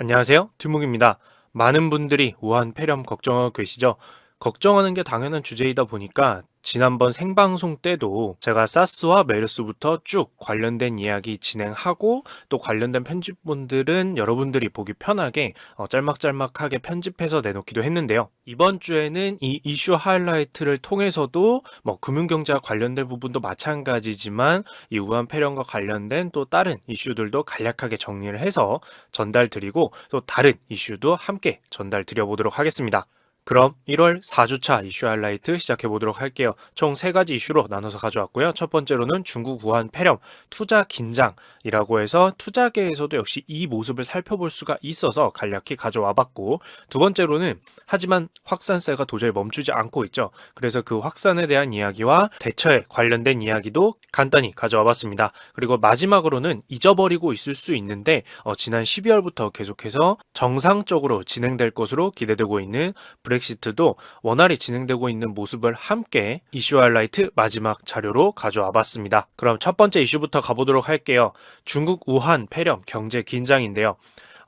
안녕하세요. 튜묵입니다. 많은 분들이 우한 폐렴 걱정하고 계시죠? 걱정하는 게 당연한 주제이다 보니까 지난번 생방송 때도 제가 사스와 메르스부터 쭉 관련된 이야기 진행하고 또 관련된 편집본들은 여러분들이 보기 편하게 어, 짤막짤막하게 편집해서 내놓기도 했는데요. 이번 주에는 이 이슈 하이라이트를 통해서도 뭐 금융경제와 관련된 부분도 마찬가지지만 이 우한 폐렴과 관련된 또 다른 이슈들도 간략하게 정리를 해서 전달 드리고 또 다른 이슈도 함께 전달 드려 보도록 하겠습니다. 그럼 1월 4주차 이슈 하이라이트 시작해 보도록 할게요. 총세 가지 이슈로 나눠서 가져왔고요. 첫 번째로는 중국 우한 폐렴 투자 긴장이라고 해서 투자계에서도 역시 이 모습을 살펴볼 수가 있어서 간략히 가져와 봤고 두 번째로는 하지만 확산세가 도저히 멈추지 않고 있죠. 그래서 그 확산에 대한 이야기와 대처에 관련된 이야기도 간단히 가져와 봤습니다. 그리고 마지막으로는 잊어버리고 있을 수 있는데 어, 지난 12월부터 계속해서 정상적으로 진행될 것으로 기대되고 있는 브렉 시트도 원활히 진행되고 있는 모습을 함께 이슈 하이라이트 마지막 자료로 가져와 봤습니다. 그럼 첫 번째 이슈부터 가보도록 할게요. 중국 우한 폐렴 경제 긴장인데요.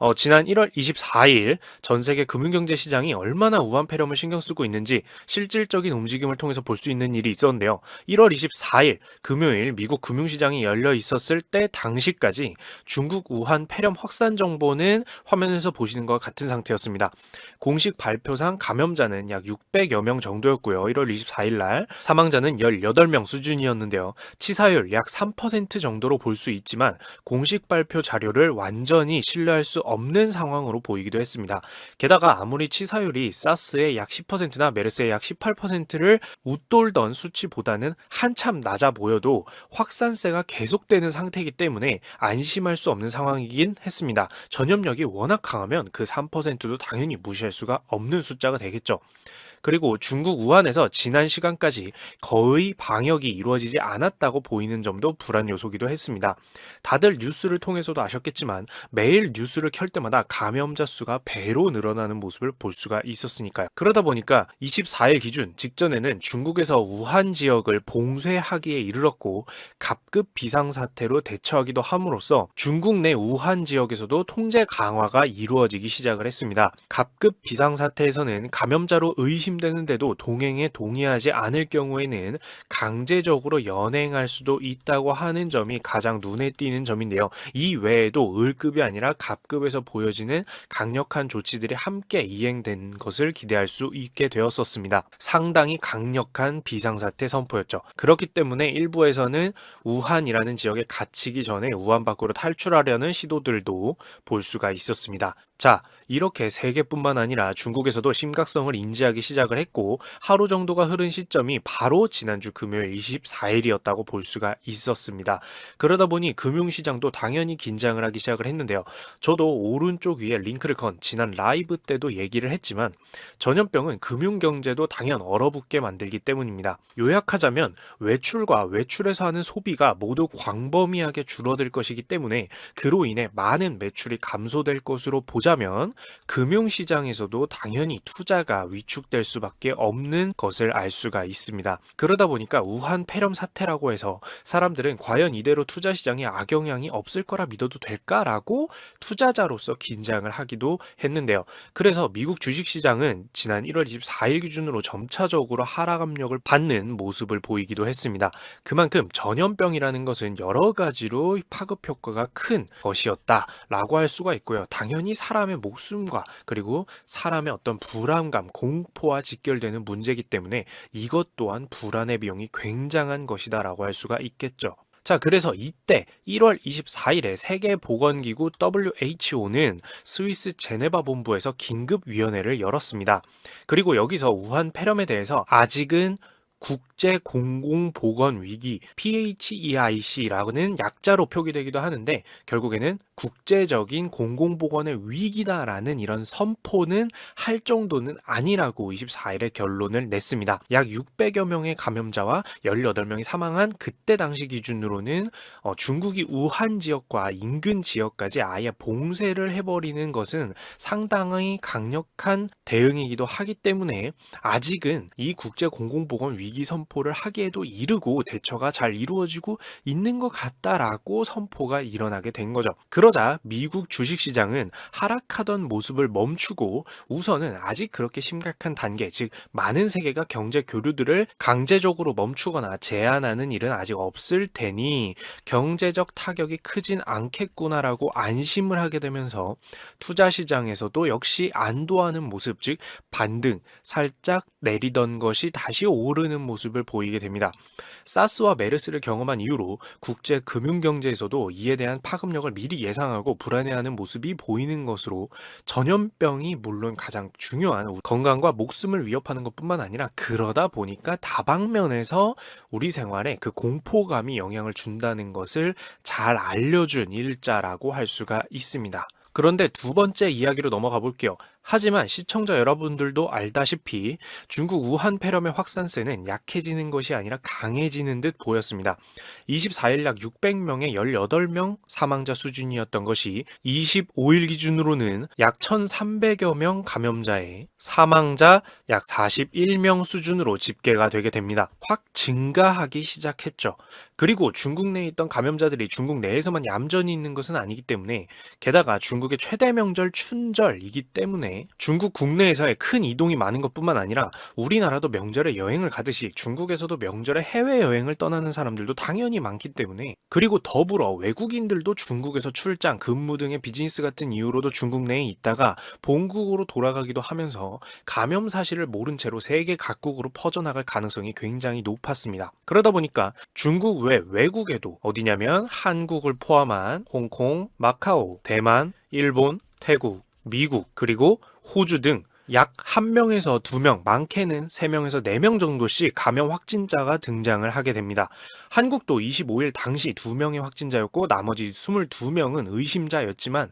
어, 지난 1월 24일 전 세계 금융경제 시장이 얼마나 우한 폐렴을 신경 쓰고 있는지 실질적인 움직임을 통해서 볼 수 있는 일이 있었는데요. 1월 24일 금요일 미국 금융시장이 열려 있었을 때 당시까지 중국 우한 폐렴 확산 정보는 화면에서 보시는 것과 같은 상태였습니다. 공식 발표상 감염자는 약 600여 명 정도였고요. 1월 24일 날 사망자는 18명 수준이었는데요. 치사율 약 3% 정도로 볼 수 있지만 공식 발표 자료를 완전히 신뢰할 수 없는 상황으로 보이기도 했습니다. 게다가 아무리 치사율이 사스의 약 10%나 메르스의 약 18%를 웃돌던 수치보다는 한참 낮아 보여도 확산세가 계속되는 상태이기 때문에 안심할 수 없는 상황이긴 했습니다. 전염력이 워낙 강하면 그 3%도 당연히 무시할 수가 없는 숫자가 되겠죠. 그리고 중국 우한에서 지난 시간까지 거의 방역이 이루어지지 않았다고 보이는 점도 불안 요소기도 했습니다. 다들 뉴스를 통해서도 아셨겠지만 매일 뉴스를 켤 때마다 감염자 수가 배로 늘어나는 모습을 볼 수가 있었으니까요. 그러다 보니까 24일 기준 직전에는 중국에서 우한 지역을 봉쇄하기에 이르렀고 갑급 비상사태로 대처하기도 함으로써 중국 내 우한 지역에서도 통제 강화가 이루어지기 시작을 했습니다. 갑급 비상사태에서는 감염자로 의심 되는데도 동행에 동의하지 않을 경우에는 강제적으로 연행할 수도 있다고 하는 점이 가장 눈에 띄는 점인데요. 이 외에도 을급이 아니라 갑급에서 보여지는 강력한 조치들이 함께 이행된 것을 기대할 수 있게 되었었습니다. 상당히 강력한 비상사태 선포였죠. 그렇기 때문에 일부에서는 우한이라는 지역에 갇히기 전에 우한 밖으로 탈출하려는 시도들도 볼 수가 있었습니다. 자, 이렇게 세계뿐만 아니라 중국에서도 심각성을 인지하기 시작을 했고 하루 정도가 흐른 시점이 바로 지난주 금요일 24일이었다고 볼 수가 있었습니다. 그러다 보니 금융시장도 당연히 긴장을 하기 시작을 했는데요. 저도 오른쪽 위에 링크를 건 지난 라이브 때도 얘기를 했지만 전염병은 금융경제도 당연 얼어붙게 만들기 때문입니다. 요약하자면 외출과 외출에서 하는 소비가 모두 광범위하게 줄어들 것이기 때문에 그로 인해 많은 매출이 감소될 것으로 보자 면 금융시장에서도 당연히 투자가 위축될 수밖에 없는 것을 알 수가 있습니다. 그러다 보니까 우한 폐렴 사태라고 해서 사람들은 과연 이대로 투자 시장에 악영향이 없을 거라 믿어도 될까라고 투자자로서 긴장을 하기도 했는데요. 그래서 미국 주식 시장은 지난 1월 24일 기준으로 점차적으로 하락 압력을 받는 모습을 보이기도 했습니다. 그만큼 전염병이라는 것은 여러 가지로 파급 효과가 큰 것이었다라고 할 수가 있고요. 당연히 사람 의 목숨과 그리고 사람의 어떤 불안감, 공포와 직결되는 문제이기 때문에 이것 또한 불안의 비용이 굉장한 것이다라고 할 수가 있겠죠. 자, 그래서 이때 1월 24일에 세계보건기구 WHO는 스위스 제네바 본부에서 긴급위원회를 열었습니다. 그리고 여기서 우한 폐렴에 대해서 아직은 국제 공공 보건 위기 PHEIC라는 약자로 표기되기도 하는데 결국에는 국제적인 공공 보건의 위기다라는 이런 선포는 할 정도는 아니라고 24일에 결론을 냈습니다. 약 600여 명의 감염자와 18명이 사망한 그때 당시 기준으로는 어, 중국이 우한 지역과 인근 지역까지 아예 봉쇄를 해버리는 것은 상당히 강력한 대응이기도 하기 때문에 아직은 이 국제 공공 보건 위기 위기 선포를 하기에도 이르고 대처가 잘 이루어지고 있는 것 같다라고 선포가 일어나게 된 거죠. 그러자 미국 주식시장은 하락하던 모습을 멈추고 우선은 아직 그렇게 심각한 단계, 즉 많은 세계가 경제 교류들을 강제적으로 멈추거나 제한하는 일은 아직 없을 테니 경제적 타격이 크진 않겠구나라고 안심을 하게 되면서 투자 시장에서도 역시 안도하는 모습, 즉 반등, 살짝 내리던 것이 다시 오르는 모습을 보이게 됩니다. 사스와 메르스를 경험한 이후로 국제 금융 경제에서도 이에 대한 파급력을 미리 예상하고 불안해하는 모습이 보이는 것으로 전염병이 물론 가장 중요한 건강과 목숨을 위협하는 것뿐만 아니라 그러다 보니까 다방면에서 우리 생활에 그 공포감이 영향을 준다는 것을 잘 알려준 일자라고 할 수가 있습니다. 그런데 두 번째 이야기로 넘어가 볼게요. 하지만 시청자 여러분들도 알다시피 중국 우한 폐렴의 확산세는 약해지는 것이 아니라 강해지는 듯 보였습니다. 24일 약 600명의 18명 사망자 수준이었던 것이 25일 기준으로는 약 1,300여 명 감염자의 사망자 약 41명 수준으로 집계가 되게 됩니다. 확 증가하기 시작했죠. 그리고 중국 내에 있던 감염자들이 중국 내에서만 얌전히 있는 것은 아니기 때문에 게다가 중국의 최대 명절 춘절이기 때문에 중국 국내에서의 큰 이동이 많은 것뿐만 아니라 우리나라도 명절에 여행을 가듯이 중국에서도 명절에 해외 여행을 떠나는 사람들도 당연히 많기 때문에 그리고 더불어 외국인들도 중국에서 출장, 근무 등의 비즈니스 같은 이유로도 중국 내에 있다가 본국으로 돌아가기도 하면서 감염 사실을 모른 채로 세계 각국으로 퍼져나갈 가능성이 굉장히 높았습니다. 그러다 보니까 중국 외 외국에도 어디냐면 한국을 포함한 홍콩, 마카오, 대만, 일본, 태국, 미국, 그리고 호주 등 약 1명에서 2명, 많게는 3명에서 4명 정도씩 감염 확진자가 등장을 하게 됩니다. 한국도 25일 당시 2명의 확진자였고 나머지 22명은 의심자였지만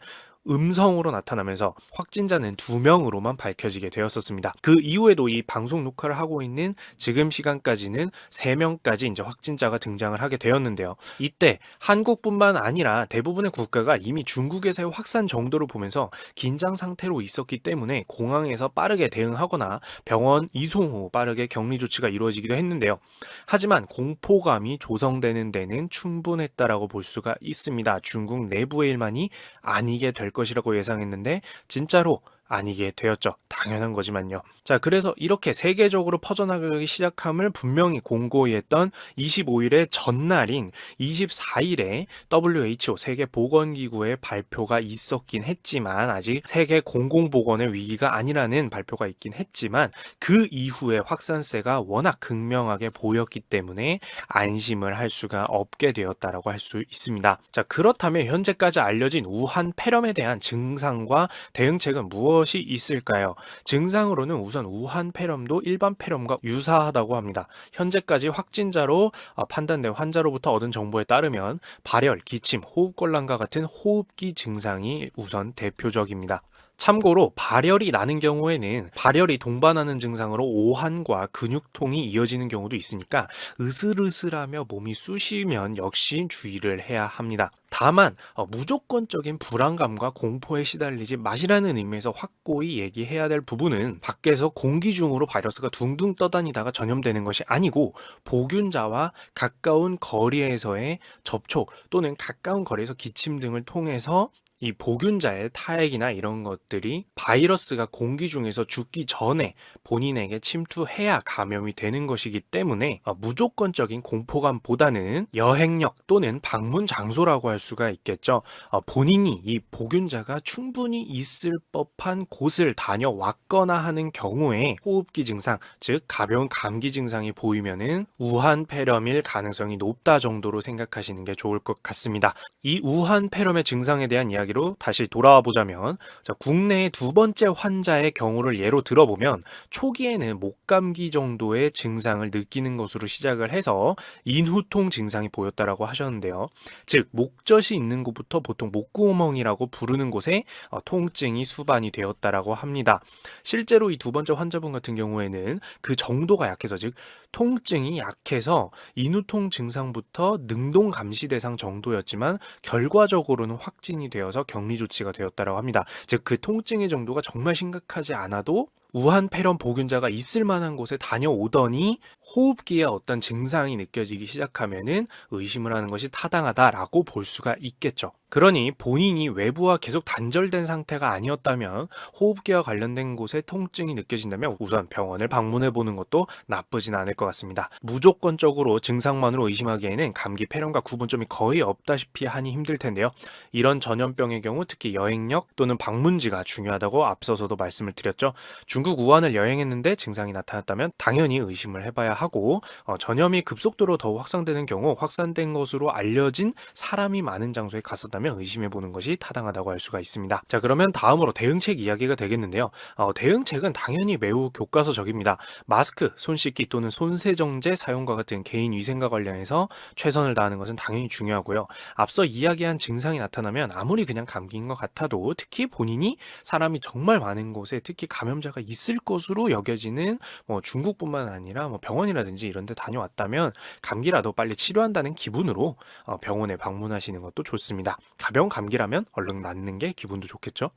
음성으로 나타나면서 확진자는 두 명으로만 밝혀지게 되었었습니다. 그 이후에도 이 방송 녹화를 하고 있는 지금 시간까지는 세 명까지 이제 확진자가 등장을 하게 되었는데요. 이때 한국뿐만 아니라 대부분의 국가가 이미 중국에서의 확산 정도를 보면서 긴장 상태로 있었기 때문에 공항에서 빠르게 대응하거나 병원 이송 후 빠르게 격리 조치가 이루어지기도 했는데요. 하지만 공포감이 조성되는 데는 충분했다라고 볼 수가 있습니다. 중국 내부의 일만이 아니게 될 것이라고 예상했는데 진짜로 아니게 되었죠. 당연한 거지만요. 자, 그래서 이렇게 세계적으로 퍼져나가기 시작함을 분명히 공고히 했던 25일의 전날인 24일에 WHO 세계 보건기구의 발표가 있었긴 했지만 아직 세계 공공보건의 위기가 아니라는 발표가 있긴 했지만 그 이후에 확산세가 워낙 극명하게 보였기 때문에 안심을 할 수가 없게 되었다라고 할 수 있습니다. 자, 그렇다면 현재까지 알려진 우한 폐렴에 대한 증상과 대응책은 무엇 이 있을까요? 증상으로는 우선 우한 폐렴도 일반 폐렴과 유사하다고 합니다. 현재까지 확진자로 어, 판단된 환자로부터 얻은 정보에 따르면 발열, 기침, 호흡곤란과 같은 호흡기 증상이 우선 대표적입니다. 참고로 발열이 나는 경우에는 발열이 동반하는 증상으로 오한과 근육통이 이어지는 경우도 있으니까 으슬으슬하며 몸이 쑤시면 역시 주의를 해야 합니다. 다만 어, 무조건적인 불안감과 공포에 시달리지 마시라는 의미에서 확고히 얘기해야 될 부분은 밖에서 공기 중으로 바이러스가 둥둥 떠다니다가 전염되는 것이 아니고 보균자와 가까운 거리에서의 접촉 또는 가까운 거리에서 기침 등을 통해서 이 보균자의 타액이나 이런 것들이 바이러스가 공기 중에서 죽기 전에 본인에게 침투해야 감염이 되는 것이기 때문에 어, 무조건적인 공포감보다는 여행력 또는 방문 장소라고 할 수가 있겠죠. 어, 본인이 이 보균자가 충분히 있을 법한 곳을 다녀왔거나 하는 경우에 호흡기 증상, 즉 가벼운 감기 증상이 보이면은 우한 폐렴일 가능성이 높다 정도로 생각하시는 게 좋을 것 같습니다. 이 우한 폐렴의 증상에 대한 이야기 이야기로 다시 돌아와 보자면 자, 국내의 두 번째 환자의 경우를 예로 들어보면 초기에는 목감기 정도의 증상을 느끼는 것으로 시작을 해서 인후통 증상이 보였다라고 하셨는데요. 즉 목젖이 있는 곳부터 보통 목구멍이라고 부르는 곳에 어, 통증이 수반이 되었다라고 합니다. 실제로 이 두 번째 환자분 같은 경우에는 그 정도가 약해서 즉 통증이 약해서 인후통 증상부터 능동 감시 대상 정도였지만 결과적으로는 확진이 되어서 격리 조치가 되었다고 합니다. 즉 그 통증의 정도가 정말 심각하지 않아도 우한 폐렴 보균자가 있을 만한 곳에 다녀오더니 호흡기에 어떤 증상이 느껴지기 시작하면은 의심을 하는 것이 타당하다라고 볼 수가 있겠죠. 그러니 본인이 외부와 계속 단절된 상태가 아니었다면 호흡기와 관련된 곳에 통증이 느껴진다면 우선 병원을 방문해 보는 것도 나쁘진 않을 것 같습니다. 무조건적으로 증상만으로 의심하기에는 감기 폐렴과 구분점이 거의 없다시피 하니 힘들 텐데요. 이런 전염병의 경우 특히 여행력 또는 방문지가 중요하다고 앞서서도 말씀을 드렸죠. 중국 우한을 여행했는데 증상이 나타났다면 당연히 의심을 해봐야 하고 어, 전염이 급속도로 더욱 확산되는 경우 확산된 것으로 알려진 사람이 많은 장소에 갔었다면 의심해 보는 것이 타당하다고 할 수가 있습니다. 자 그러면 다음으로 대응책 이야기가 되겠는데요. 어, 대응책은 당연히 매우 교과서적입니다. 마스크, 손 씻기 또는 손세정제 사용과 같은 개인 위생과 관련해서 최선을 다하는 것은 당연히 중요하고요. 앞서 이야기한 증상이 나타나면 아무리 그냥 감기인 것 같아도 특히 본인이 사람이 정말 많은 곳에 특히 감염자가 있을 것으로 여겨지는 뭐 중국뿐만 아니라 뭐 병원이라든지 이런 데 다녀왔다면 감기라도 빨리 치료한다는 기분으로 어, 병원에 방문하시는 것도 좋습니다. 가벼운 감기라면 얼른 낫는 게 기분도 좋겠죠.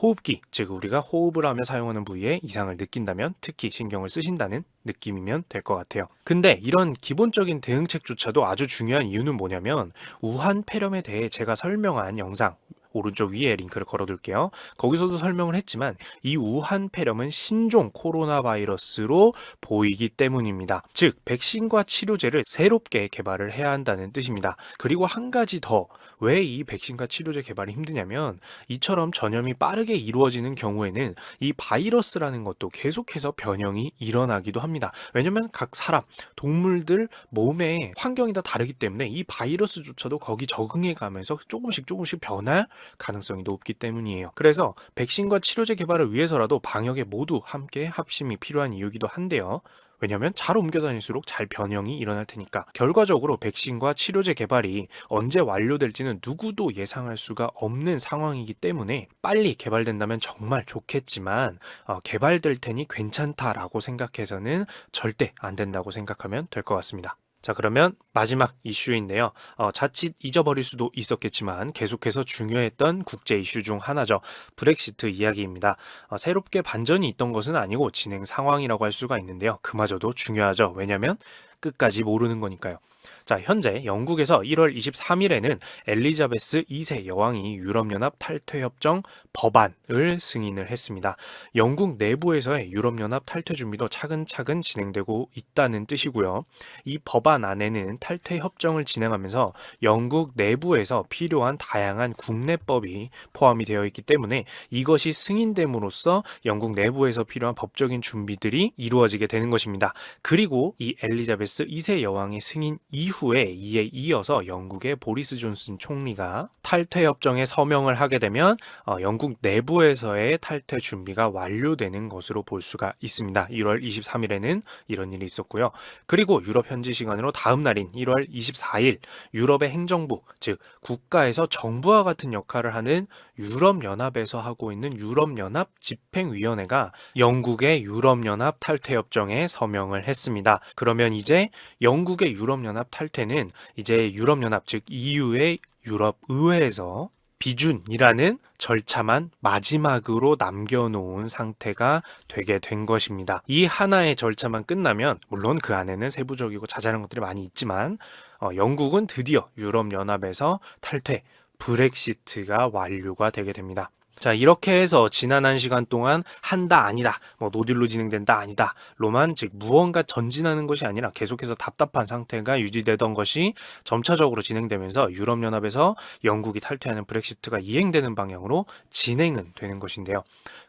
호흡기, 즉 우리가 호흡을 하며 사용하는 부위에 이상을 느낀다면 특히 신경을 쓰신다는 느낌이면 될 것 같아요. 근데 이런 기본적인 대응책조차도 아주 중요한 이유는 뭐냐면 우한 폐렴에 대해 제가 설명한 영상 오른쪽 위에 링크를 걸어둘게요. 거기서도 설명을 했지만 이 우한 폐렴은 신종 코로나 바이러스로 보이기 때문입니다. 즉 백신과 치료제를 새롭게 개발을 해야 한다는 뜻입니다. 그리고 한 가지 더 왜 이 백신과 치료제 개발이 힘드냐면 이처럼 전염이 빠르게 이루어지는 경우에는 이 바이러스라는 것도 계속해서 변형이 일어나기도 합니다. 왜냐면 각 사람, 동물들 몸의 환경이 다 다르기 때문에 이 바이러스조차도 거기 적응해 가면서 조금씩 조금씩 변할 가능성이 높기 때문이에요. 그래서 백신과 치료제 개발을 위해서라도 방역에 모두 함께 합심이 필요한 이유기도 한데요. 왜냐하면 잘 옮겨 다닐수록 잘 변형이 일어날 테니까. 결과적으로 백신과 치료제 개발이 언제 완료될지는 누구도 예상할 수가 없는 상황이기 때문에 빨리 개발된다면 정말 좋겠지만 어, 개발될 테니 괜찮다라고 생각해서는 절대 안 된다고 생각하면 될 것 같습니다. 자, 그러면 마지막 이슈인데요. 어, 자칫 잊어버릴 수도 있었겠지만 계속해서 중요했던 국제 이슈 중 하나죠. 브렉시트 이야기입니다. 어, 새롭게 반전이 있던 것은 아니고 진행 상황이라고 할 수가 있는데요. 그마저도 중요하죠. 왜냐면 끝까지 모르는 거니까요. 자, 현재 영국에서 1월 23일에는 엘리자베스 2세 여왕이 유럽연합 탈퇴협정 법안을 승인을 했습니다. 영국 내부에서의 유럽연합 탈퇴 준비도 차근차근 진행되고 있다는 뜻이고요. 이 법안 안에는 탈퇴 협정을 진행하면서 영국 내부에서 필요한 다양한 국내법이 포함이 되어 있기 때문에 이것이 승인됨으로써 영국 내부에서 필요한 법적인 준비들이 이루어지게 되는 것입니다. 그리고 이 엘리자베스 2세 여왕의 승인 이후 에 이에 이어서 영국의 보리스 존슨 총리가 탈퇴 협정에 서명을 하게 되면 어, 영국 내부에서의 탈퇴 준비가 완료되는 것으로 볼 수가 있습니다. 1월 23일에는 이런 일이 있었고요. 그리고 유럽 현지 시간으로 다음 날인 1월 24일 유럽의 행정부 즉 국가에서 정부와 같은 역할을 하는 유럽 연합에서 하고 있는 유럽 연합 집행위원회가 영국의 유럽 연합 탈퇴 협정에 서명을 했습니다. 그러면 이제 영국의 유럽 연합 탈 퇴는 이제 유럽연합 즉 EU의 유럽 의회에서 비준이라는 절차만 마지막으로 남겨놓은 상태가 되게 된 것입니다. 이 하나의 절차만 끝나면 물론 그 안에는 세부적이고 자잘한 것들이 많이 있지만 어, 영국은 드디어 유럽연합에서 탈퇴 브렉시트가 완료가 되게 됩니다. 자, 이렇게 해서 지난 한 시간 동안 한다, 아니다, 뭐 노딜로 진행된다, 아니다, 로만, 즉, 무언가 전진하는 것이 아니라 계속해서 답답한 상태가 유지되던 것이 점차적으로 진행되면서 유럽 연합에서 영국이 탈퇴하는 브렉시트가 이행되는 방향으로 진행은 되는 것인데요.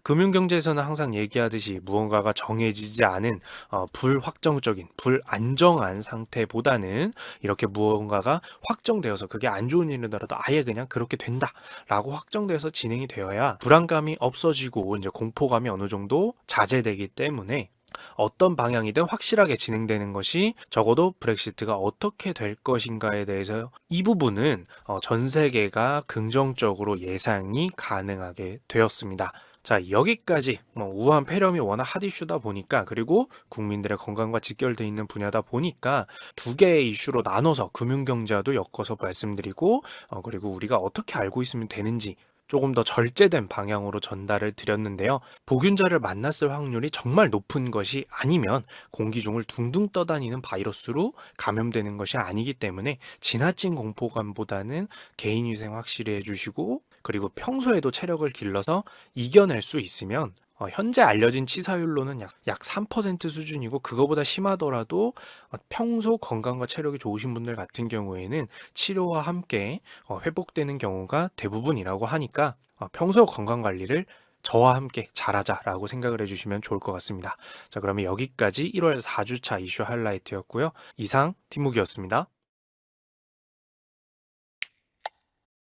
금융 경제에서는 항상 얘기하듯이 무언가가 정해지지 않은 어, 불확정적인, 불안정한 상태보다는 이렇게 무언가가 확정되어서 그게 안 좋은 일이더라도 아예 그냥 그렇게 된다라고 확정돼서 진행이 되어야 불안감이 없어지고 이제 공포감이 어느 정도 자제되기 때문에 어떤 방향이든 확실하게 진행되는 것이 적어도 브렉시트가 어떻게 될 것인가에 대해서 이 부분은 어, 전 세계가 긍정적으로 예상이 가능하게 되었습니다. 자, 여기까지 뭐 우한 폐렴이 워낙 핫 이슈다 보니까 그리고 국민들의 건강과 직결돼 있는 분야다 보니까 두 개의 이슈로 나눠서 금융경제와도 엮어서 말씀드리고 어, 그리고 우리가 어떻게 알고 있으면 되는지 조금 더 절제된 방향으로 전달을 드렸는데요. 보균자를 만났을 확률이 정말 높은 것이 아니면 공기 중을 둥둥 떠다니는 바이러스로 감염되는 것이 아니기 때문에 지나친 공포감보다는 개인 위생 확실히 해주시고 그리고 평소에도 체력을 길러서 이겨낼 수 있으면 어, 현재 알려진 치사율로는 약, 약 3% 수준이고 그거보다 심하더라도 어, 평소 건강과 체력이 좋으신 분들 같은 경우에는 치료와 함께 어, 회복되는 경우가 대부분이라고 하니까 어, 평소 건강 관리를 저와 함께 잘하자라고 생각을 해주시면 좋을 것 같습니다. 자, 그러면 여기까지 1월 4주차 이슈 하이라이트였고요. 이상 팀묵이었습니다.